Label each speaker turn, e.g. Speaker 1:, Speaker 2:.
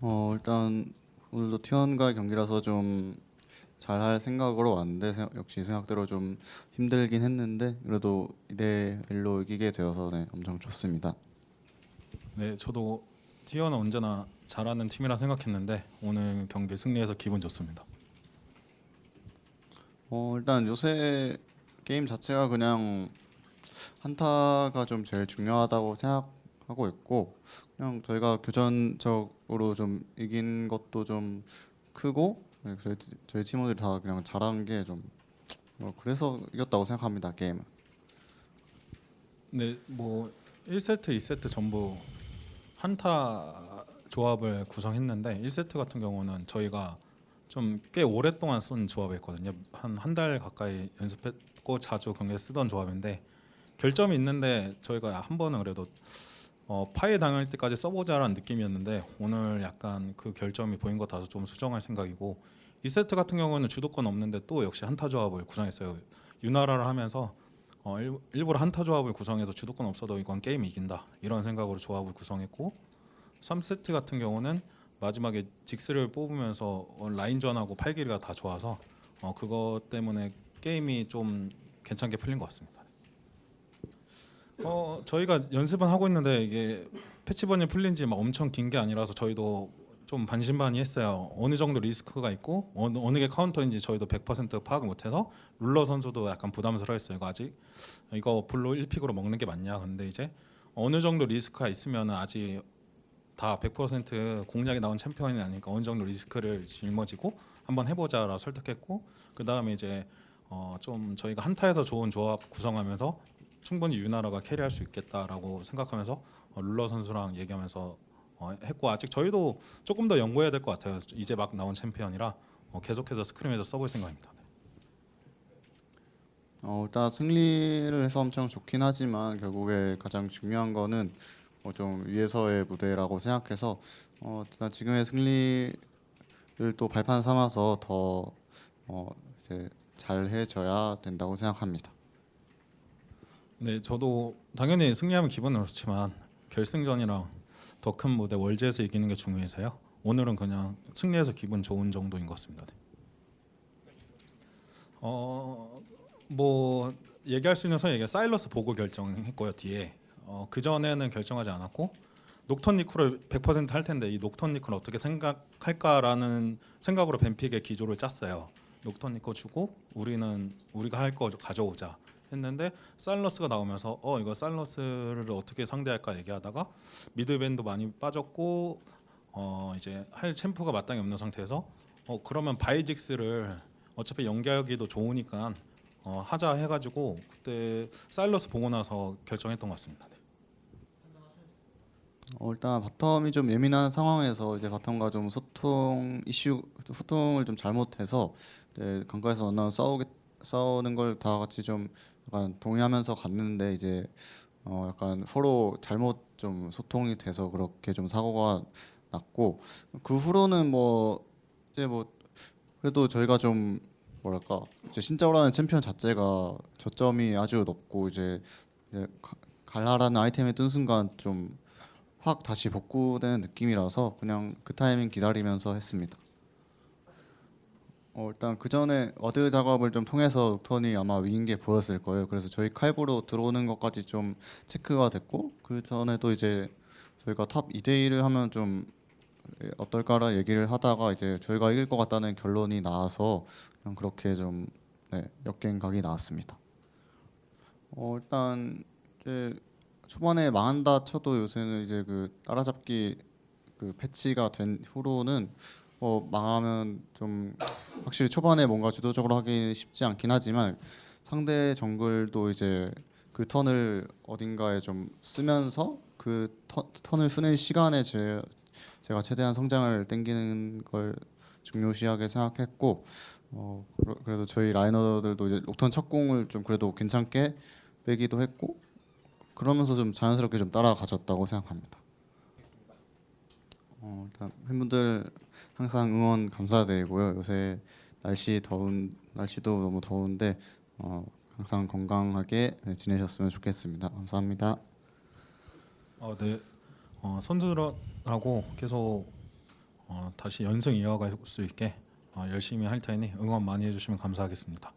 Speaker 1: 어 일단 오늘도 T1과의 경기라서 좀 잘할 생각으로 왔는데 생- 역시 생각대로 좀 힘들긴 했는데 그래도 2대 1로 이기게 되어서 네, 엄청 좋습니다.
Speaker 2: 네, 저도 T1은 언제나 잘하는 팀이라 생각했는데 오늘 경기 승리해서 기분 좋습니다.
Speaker 1: 어 일단 요새 게임 자체가 그냥 한타가 좀 제일 중요하다고 생각 하고 있고 그냥 저희가 교전적으로 좀 이긴 것도 좀 크고 네, 저희, 저희 팀원들이 다 그냥 잘한 게좀 어, 그래서 이겼다고 생각합니다 게임은.
Speaker 2: 네, 뭐 1세트, 2세트 전부 한타 조합을 구성했는데 1세트 같은 경우는 저희가 좀 꽤 오랫동안 쓴 조합이었거든요. 한 한 달 가까이 연습했고 자주 경기에 쓰던 조합인데 결점이 있는데 저희가 한 번은 그래도 어, 파에 당할 때까지 써보자라는 느낌이었는데 오늘 약간 그 결점이 보인 것 같아서 좀 수정할 생각이고 2세트 같은 경우는 주도권 없는데 또 역시 한타 조합을 구성했어요. 유나라를 하면서 어, 일, 일부러 한타 조합을 구성해서 주도권 없어도 이건 게임 이긴다 이런 생각으로 조합을 구성했고 3세트 같은 경우는 마지막에 직스를 뽑으면서 어, 라인전하고 팔길이가 다 좋아서 어, 그것 때문에 게임이 좀 괜찮게 풀린 것 같습니다. 어 저희가 연습은 하고 있는데 이게 패치번이 풀린 지 막 엄청 긴 게 아니라서 저희도 좀 반신반의했어요. 어느 정도 리스크가 있고 어느, 어느 게 카운터인지 저희도 100% 파악을 못해서 룰러 선수도 약간 부담스러워했어요. 이거 아직 이거 블루 1픽으로 먹는 게 맞냐? 근데 이제 어느 정도 리스크가 있으면 아직 다 100% 공략이 나온 챔피언이 아니니까 어느 정도 리스크를 짊어지고 한번 해보자라 설득했고 그 다음에 이제 어 좀 저희가 한타에서 좋은 조합 구성하면서 충분히 유나라가 캐리할 수 있겠다라고 생각하면서 어, 룰러 선수랑 얘기하면서 어, 했고 아직 저희도 조금 더 연구해야 될 것 같아요. 이제 막 나온 챔피언이라 어, 계속해서 스크림에서 써볼 생각입니다. 네.
Speaker 1: 어, 일단 승리를 해서 엄청 좋긴 하지만 결국에 가장 중요한 거는 어, 좀 위에서의 무대라고 생각해서 어, 일단 지금의 승리를 또 발판 삼아서 더 어, 이제 잘 해줘야 된다고 생각합니다.
Speaker 2: 네, 저도 당연히 승리하면 기분은 좋지만 결승전이랑 더 큰 무대 월즈에서 이기는 게 중요해서요. 오늘은 그냥 승리해서 기분 좋은 정도인 것 같습니다. 네. 어, 뭐 얘기할 수 있는 선 얘기 사일러스 보고 결정했고요 뒤에 어, 그 전에는 결정하지 않았고 녹턴 니콜을 100%할 텐데 이 녹턴 니콜 어떻게 생각할까라는 생각으로 벤픽의 기조를 짰어요. 녹턴 니콜 주고 우리는 우리가 할 거 가져오자 했는데 사일러스가 나오면서 어 이거 사일러스를 어떻게 상대할까 얘기하다가 미드밴도 많이 빠졌고 어 이제 할 챔프가 마땅히 없는 상태에서 어 그러면 바이직스를 어차피 연결하기도 좋으니까 어 하자 해가지고 그때 사일러스 보고 나서 결정했던 것 같습니다. 네.
Speaker 1: 어, 일단 바텀이 좀 예민한 상황에서 이제 바텀과 좀 소통 이슈 소통을 좀 잘못해서 이제 강가에서 만나면 싸우게 싸우는 걸 다 같이 좀 약간 동의하면서 갔는데 이제 어 약간 서로 잘못 좀 소통이 돼서 그렇게 좀 사고가 났고 그 후로는 뭐 이제 뭐 그래도 저희가 좀 뭐랄까 이제 신짜오라는 챔피언 자체가 저점이 아주 높고 이제, 이제 가- 갈라라는 아이템이 뜬 순간 좀 확 다시 복구되는 느낌이라서 그냥 그 타이밍 기다리면서 했습니다. 어, 일단 그 전에 어드 작업을 좀 통해서 녹턴이 아마 위인 게 보였을 거예요. 그래서 저희 칼부로 들어오는 것까지 좀 체크가 됐고 그 전에도 이제 저희가 탑 2대 1을 하면 좀 어떨까라 얘기를 하다가 이제 저희가 이길 것 같다는 결론이 나와서 그냥 그렇게 좀 네, 역갱 각이 나왔습니다. 어, 일단 이제 초반에 망한다 쳐도 요새는 이제 그 따라잡기 그 패치가 된 후로는 어 망하면 좀 확실히 초반에 뭔가 주도적으로 하기 쉽지 않긴 하지만 상대 정글도 이제 그 턴을 어딘가에 좀 쓰면서 그 턴, 턴을 쓰는 시간에 제 제가 최대한 성장을 땡기는 걸 중요시하게 생각했고 어 그래도 저희 라이너들도 이제 록턴 첫 공을 좀 그래도 괜찮게 빼기도 했고 그러면서 좀 자연스럽게 좀 따라가졌다고 생각합니다. 어, 일단 팬분들 항상 응원 감사드리고요. 요새 날씨 더운 날씨도 너무 더운데 어, 항상 건강하게 네, 지내셨으면 좋겠습니다. 감사합니다.
Speaker 2: 어, 네. 어, 선수들하고 계속 다시 연승 이어갈 수 있게 어, 열심히 할 테니 응원 많이 해주시면 감사하겠습니다.